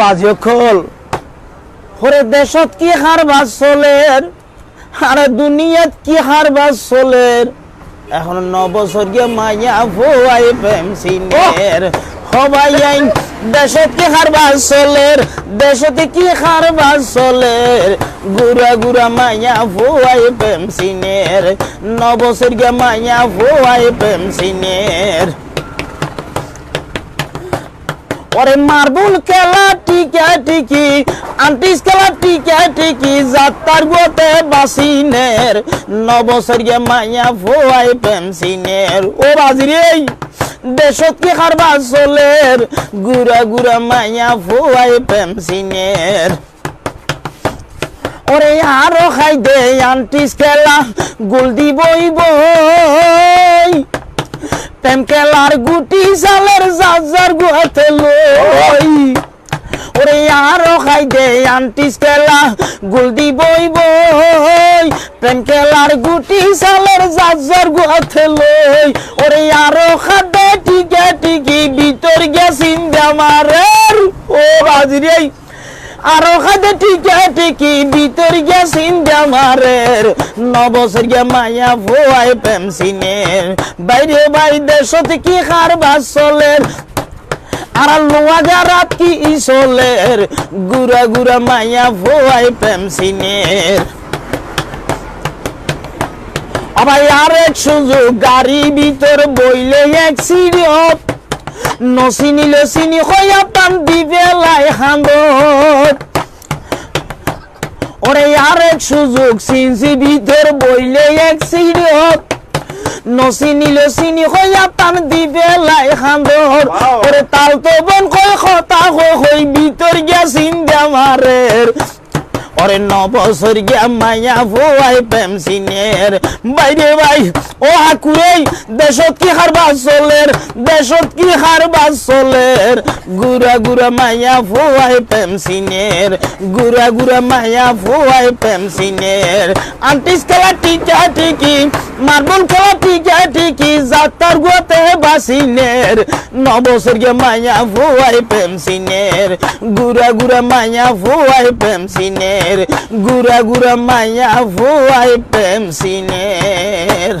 বাজিও খোল। হরে দেশত কি হারবাজ চলের? আরে দুনিয়াত কি হারবাজ চলের? এখন ন গিয়ে মাইয়া ফুয়াই প্রেম সিনের। সবাই আইন, দেশত কি হারবাজ চলের? দেশতে কি হারবাজ চলের? গুড়া গুড়া মাইয়া ফুয়াই প্রেম সিনের। ন বছর গিয়ে মাইয়া ফুয়াই প্রেম সিনের। ওরে মার্বল খেলা টিকা টিকি আন্টিস খেলা টিকা টিকি যাত্রার গোতে বাসিনের নবসরিয়া মাইয়া ফোয়াই পেমসিনের ও বাজিরে দেশত কি খারবা চলের গুড়া গুড়া মাইয়া ফোয়াই ওরে আরও খাই দে, আন্টিস খেলা গোল দিবই বই। প্রেম খেলার গুটি সালের জাজার গুহাতে ওরে আরও খাই দে আন্টিস খেলা গুলদি বই বই, প্রেম খেলার গুটি সালের জাজার গুহাতে লই। ওরে আরও খাদে টিকে টিকি ভিতর গেছিন জামারের ও আরও খাদে টিকে টিকি ভিতর গেছিন জামারের নবসর গে মায়া ভুয়াই পেমসিনের বাইরে বাই দেশতে কি খার বাস চলের। ইসলের? গুড়া গুড়া মায়া ভুয়াই পেমসিনের আবার আর এক সুযোগ, গাড়ি ভিতর বইলে এক সিরিয়ত নচিনিলে চিনি হইয়া সুযোগ, সিনসি ভিতর বইলে এক সিরিয়ত নচিনিলে চিনি হইয়া পান দিবে লাই Wow. ওরে তাল তো বন কই খতা হই ভিতর গিয়া চিন্তা মারের ওরে নবছর গিয়া মায়া ভুয়াই পেমসিনের বাইরে ভাই ও হাকুরে দেশত কি হারবা চলের দেশত কি হারবা চলের গুড়া গুড়া মায়া ভুয়াই পেমসিনের গুড়া গুড়া মায়া ভুয়াই পেমসিনের আন্টিস খেলা টিকা টিকি মার্বল খেলা টিকা টিকি যাত্রার গোতে বাসিনের। নবছর গিয়া মায়া ভুয়াই পেমসিনের গুড়া গুড়া মায়া ভুয়াই পেমসিনের গুড়া গুড়া মায়া ভুয়াই পেমসিনের